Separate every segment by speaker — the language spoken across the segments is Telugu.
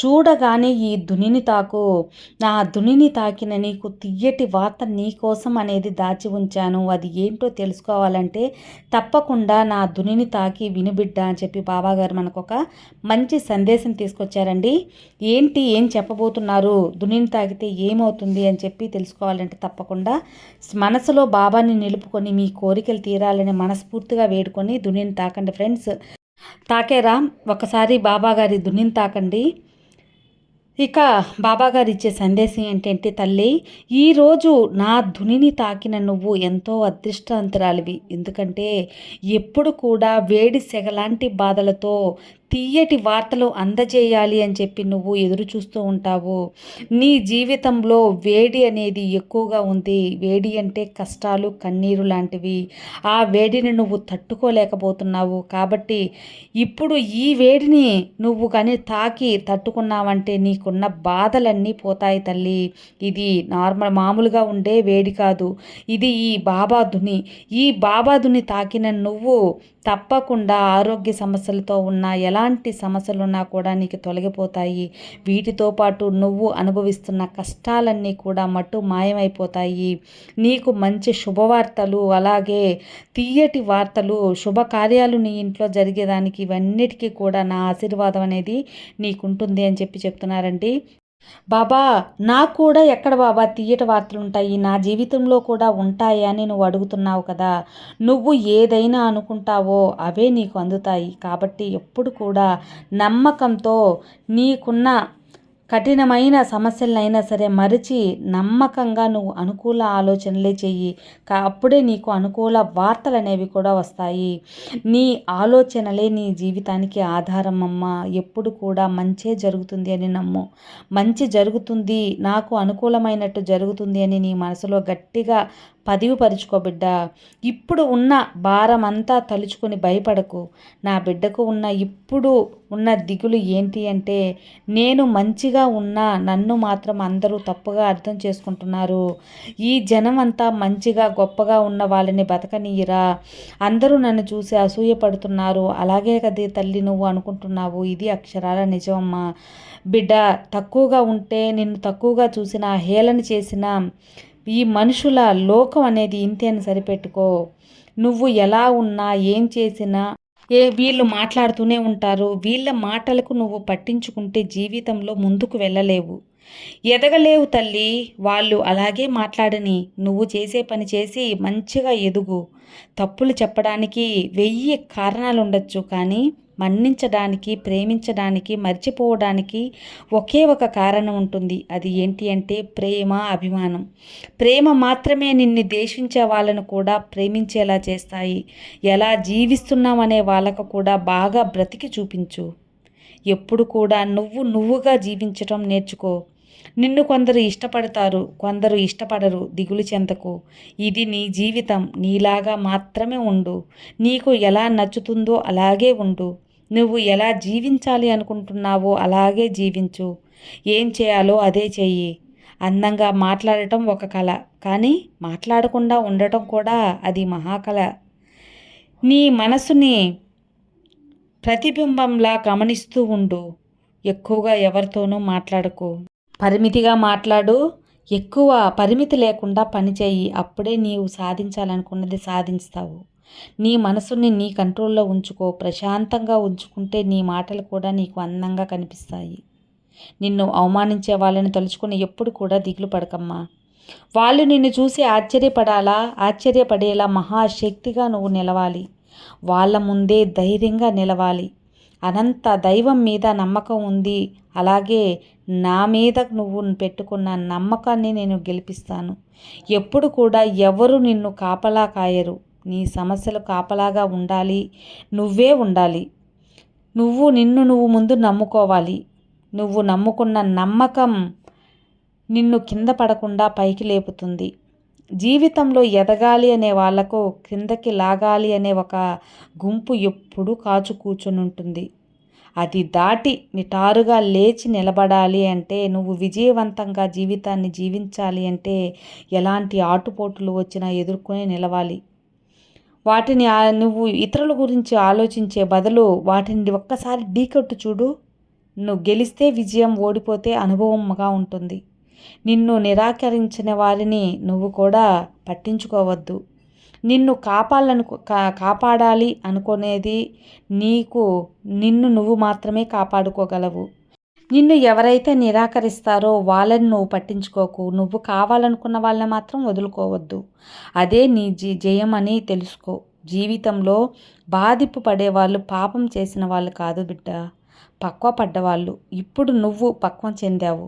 Speaker 1: చూడగానే ఈ దునిని తాకు. నా దునిని తాకిన నీకు తియ్యటి వార్త నీకోసం అనేది దాచి ఉంచాను. అది ఏంటో తెలుసుకోవాలంటే తప్పకుండా నా దునిని తాకి వినిబిడ్డ అని చెప్పి బాబాగారు మనకు ఒక మంచి సందేశం తీసుకొచ్చారండి. ఏంటి ఏం చెప్పబోతున్నారు? దునిని తాకితే ఏమవుతుంది అని చెప్పి తెలుసుకోవాలంటే తప్పకుండా మనసులో బాబాని నిలుపుకొని మీ కోరికలు తీరాలని మనస్ఫూర్తిగా వేడుకొని దునిని తాకండి ఫ్రెండ్స్. తాకేరా ఒకసారి బాబాగారి దున్నిని తాకండి. ఇక బాబాగారు ఇచ్చే సందేశం ఏంటంటే తల్లి ఈరోజు నా ధునిని తాకిన నువ్వు ఎంతో అదృష్టవంతురాలివి. ఎందుకంటే ఎప్పుడు కూడా వేడి సెగలాంటి బాధలతో తీయటి వార్తలు అందజేయాలి అని చెప్పి నువ్వు ఎదురు చూస్తూ ఉంటావు. నీ జీవితంలో వేడి అనేది ఎక్కువగా ఉంది. వేడి అంటే కష్టాలు కన్నీరు లాంటివి. ఆ వేడిని నువ్వు తట్టుకోలేకపోతున్నావు. కాబట్టి ఇప్పుడు ఈ వేడిని నువ్వు కానీ తాకి తట్టుకున్నావంటే నీకున్న బాధలన్నీ పోతాయి తల్లి. ఇది నార్మల్ మామూలుగా ఉండే వేడి కాదు. ఇది ఈ బాబాదుని ఈ బాబాదుని తాకిన నువ్వు తప్పకుండా ఆరోగ్య సమస్యలతో ఉన్న ఎలా ఎలాంటి సమస్యలున్నా కూడా నీకు తొలగిపోతాయి. వీటితో పాటు నువ్వు అనుభవిస్తున్న కష్టాలన్నీ కూడా మట్టు మాయమైపోతాయి. నీకు మంచి శుభవార్తలు అలాగే తీయటి వార్తలు శుభకార్యాలు నీ ఇంట్లో జరిగేదానికి ఇవన్నిటికీ కూడా నా ఆశీర్వాదం అనేది నీకుంటుంది అని చెప్పి చెప్తున్నారండి. బాబా నాకు కూడా ఎక్కడ బాబా తీయట వార్తలు ఉంటాయి నా జీవితంలో కూడా ఉంటాయని అని నువ్వు అడుగుతున్నావు కదా. నువ్వు ఏదైనా అనుకుంటావో అవే నీకు అందుతాయి. కాబట్టి ఎప్పుడు కూడా నమ్మకంతో నీకున్న కఠినమైన సమస్యలైనా సరే మరిచి నమ్మకంగా నువ్వు అనుకూల ఆలోచనలే చెయ్యి. అప్పుడే నీకు అనుకూల వార్తలు అనేవి కూడా వస్తాయి. నీ ఆలోచనలే నీ జీవితానికి ఆధారం అమ్మ. ఎప్పుడు కూడా మంచే జరుగుతుంది అని నమ్ము. మంచి జరుగుతుంది నాకు అనుకూలమైనట్టు జరుగుతుంది అని నీ మనసులో గట్టిగా పదివిపరుచుకో బిడ్డ. ఇప్పుడు ఉన్న భారం అంతా తలుచుకొని భయపడకు. నా బిడ్డకు ఉన్న ఇప్పుడు ఉన్న దిగులు ఏంటి అంటే నేను మంచిగా ఉన్నా నన్ను మాత్రం అందరూ తప్పుగా అర్థం చేసుకుంటున్నారు. ఈ జనం అంతా మంచిగా గొప్పగా ఉన్న వాళ్ళని బతకనీయరా. అందరూ నన్ను చూసి అసూయపడుతున్నారు. అలాగే కదే తల్లి నువ్వు అనుకుంటున్నావు. ఇది అక్షరాల నిజమమ్మా. బిడ్డ తక్కువగా ఉంటే నిన్ను తక్కువగా చూసిన హేళన చేసిన ఈ మనుషుల లోకం అనేది ఇంతే అని సరిపెట్టుకో? నువ్వు ఎలా ఉన్నా ఏం చేసినా ఏ వీళ్ళు మాట్లాడుతూనే ఉంటారు. వీళ్ళ మాటలకు నువ్వు పట్టించుకుంటే జీవితంలో ముందుకు వెళ్ళలేవు. ఎదగలేవు తల్లి. వాళ్ళు అలాగే మాట్లాడని నువ్వు చేసే పని చేసి మంచిగా ఎదుగు. తప్పులు చెప్పడానికి వెయ్యి కారణాలు ఉండొచ్చు కానీ మన్నించడానికి ప్రేమించడానికి మర్చిపోవడానికి ఒకే ఒక కారణం ఉంటుంది. అది ఏంటి అంటే ప్రేమ అభిమానం. ప్రేమ మాత్రమే నిన్ను దేశించే వాళ్ళను కూడా ప్రేమించేలా చేస్తాయి. ఎలా జీవిస్తున్నామనే వాళ్ళకు కూడా బాగా బ్రతికి చూపించు. ఎప్పుడు కూడా నువ్వు నువ్వుగా జీవించటం నేర్చుకో. నిన్ను కొందరు ఇష్టపడతారు కొందరు ఇష్టపడరు దిగులు చెంతకు ఇది నీ జీవితం నీలాగా మాత్రమే ఉండు. నీకు ఎలా నచ్చుతుందో అలాగే ఉండు. నువ్వు ఎలా జీవించాలి అనుకుంటున్నావో అలాగే జీవించు. ఏం చేయాలో అదే చెయ్యి. అందంగా మాట్లాడటం ఒక కళ కానీ మాట్లాడకుండా ఉండటం కూడా అది మహాకళ నీ మనసుని ప్రతిబింబంలా గమనిస్తూ ఉండు. ఎక్కువగా ఎవరితోనూ మాట్లాడకు. పరిమితిగా మాట్లాడు. ఎక్కువ పరిమితి లేకుండా పనిచేయి అప్పుడే నీవు సాధించాలనుకున్నది సాధిస్తావు. నీ మనసుని నీ కంట్రోల్లో ఉంచుకో ప్రశాంతంగా ఉంచుకుంటే నీ మాటలు కూడా నీకు అందంగా కనిపిస్తాయి. నిన్ను అవమానించే వాళ్ళని తలుచుకుని ఎప్పుడు కూడా దిగులు పడకమ్మా. వాళ్ళు నిన్ను చూసి ఆశ్చర్యపడాలా ఆశ్చర్యపడేలా మహాశక్తిగా నువ్వు నిలవాలి. వాళ్ళ ముందే ధైర్యంగా నిలవాలి. అనంత దైవం మీద నమ్మకం ఉంది. అలాగే నా మీద నువ్వు పెట్టుకున్న నమ్మకాన్ని నేను గెలిపిస్తాను. ఎప్పుడు కూడా ఎవరు నిన్ను కాపలా కాయరు. నీ సమస్యలు కాపలాగా ఉండాలి. నువ్వే ఉండాలి. నువ్వు నిన్ను నువ్వు ముందు నమ్ముకోవాలి. నువ్వు నమ్ముకున్న నమ్మకం నిన్ను కింద పడకుండా పైకి లేపుతుంది. జీవితంలో ఎదగాలి అనే వాళ్ళకు కిందకి లాగాలి అనే ఒక గుంపు ఎప్పుడూ కాచు కూర్చుని ఉంటుంది. అది దాటి నిటారుగా లేచి నిలబడాలి అంటే నువ్వు విజయవంతంగా జీవితాన్ని జీవించాలి అంటే ఎలాంటి ఆటుపోటులు వచ్చినా ఎదుర్కొని నిలవాలి. వాటిని నువ్వు ఇతరుల గురించి ఆలోచించే బదులు వాటిని ఒక్కసారి ఢీకొట్టు చూడు. నువ్వు గెలిస్తే విజయం ఓడిపోతే అనుభవంగా ఉంటుంది. నిన్ను నిరాకరించిన వారిని నువ్వు కూడా పట్టించుకోవద్దు. నిన్ను కాపాలను కాపాడాలి అనుకునేది నీకు నిన్ను నువ్వు మాత్రమే కాపాడుకోగలవు. నిన్ను ఎవరైతే నిరాకరిస్తారో వాళ్ళని నువ్వు పట్టించుకోకు. నువ్వు కావాలనుకున్న వాళ్ళని మాత్రం వదులుకోవద్దు. అదే నీ జీ జయం అని తెలుసుకో. జీవితంలో బాధింపు పడేవాళ్ళు పాపం చేసిన వాళ్ళు కాదు బిడ్డ. పక్వ పడ్డవాళ్ళు. ఇప్పుడు నువ్వు పక్వం చెందావు.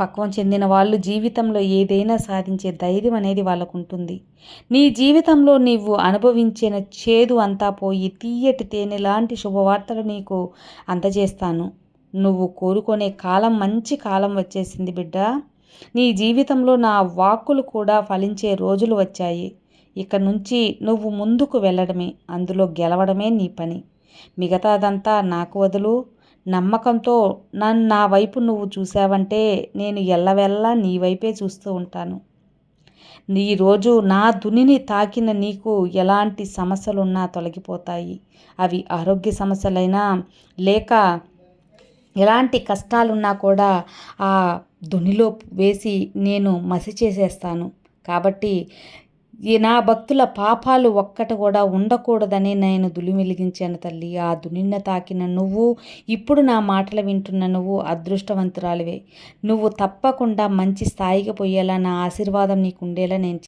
Speaker 1: పక్వం చెందిన వాళ్ళు జీవితంలో ఏదైనా సాధించే ధైర్యం అనేది వాళ్ళకు ఉంటుంది నీ జీవితంలో నీవు అనుభవించిన చేదు అంతా పోయి తీయటి తేనె లాంటి శుభవార్తలు నీకు అందజేస్తాను. నువ్వు కోరుకునే కాలం మంచి కాలం వచ్చేసింది బిడ్డ. నీ జీవితంలో నా వాక్కులు కూడా ఫలించే రోజులు వచ్చాయి. ఇక నుంచి నువ్వు ముందుకు వెళ్ళడమే అందులో గెలవడమే నీ పని. మిగతాదంతా నాకు వదులు. నమ్మకంతో నన్ను నా వైపు నువ్వు చూసావంటే నేను ఎల్లవెల్లా నీ వైపే చూస్తూ ఉంటాను. నీరోజు నా దునిని తాకిన నీకు ఎలాంటి సమస్యలున్నా తొలగిపోతాయి. అవి ఆరోగ్య సమస్యలైనా లేక ఎలాంటి కష్టాలున్నా కూడా ఆ దునిలో వేసి నేను మసి చేసేస్తాను. కాబట్టి ఈ నా భక్తుల పాపాలు ఒక్కటి కూడా ఉండకూడదని నేను దులిమిలిగించాను తల్లి. ఆ దునిన్న తాకిన నువ్వు ఇప్పుడు నా మాటలు వింటున్న నువ్వు అదృష్టవంతురాలివే. నువ్వు తప్పకుండా మంచి స్థాయికి పోయేలా నా ఆశీర్వాదం నీకు ఉండేలా నేను